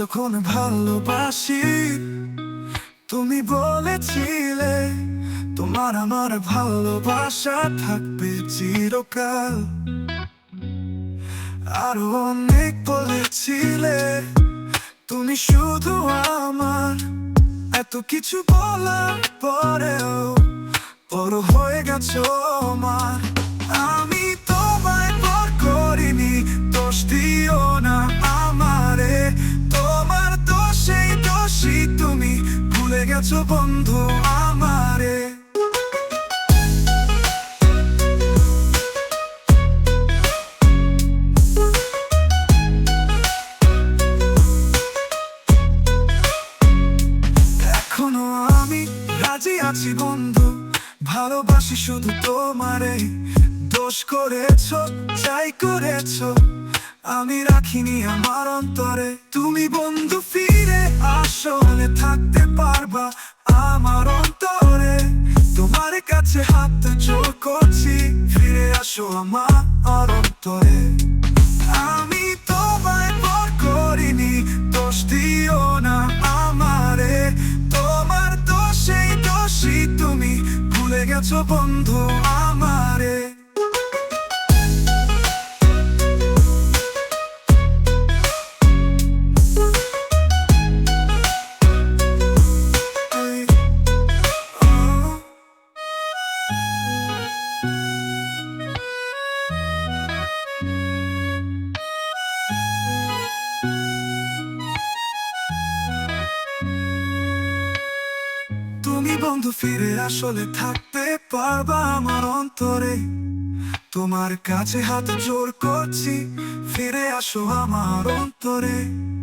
যখন ভালোবাসি, তুমি বলেছিলে তোমার আমার ভালোবাসা থাকবে চিরকাল। আরও অনেক বলেছিলে, তুমি শুধু আমার। এত কিছু বলার পরেও বড় হয়ে গেছো আমার। গেছো বন্ধু আমারে। এখনও আমি রাজি আছি বন্ধু, ভালোবাসি শুধু তোমারে। দোষ করেছ, যাই করেছ, আমি রাখিনি আমার অন্তরে। তুমি বন্ধু ফিরে আসো আমার অন্তরে। আমি তোমায় পর করিনি, দোষ দিও না আমারে। তোমার দোষেই দোষী তুমি, ভুলে গেছো বন্ধু আমারে। বন্ধু, ফিরে আসলে থাকতে পারবা আমার অন্তরে। তোমার কাছে হাত জোর করছি, ফিরে আসো আমার অন্তরে।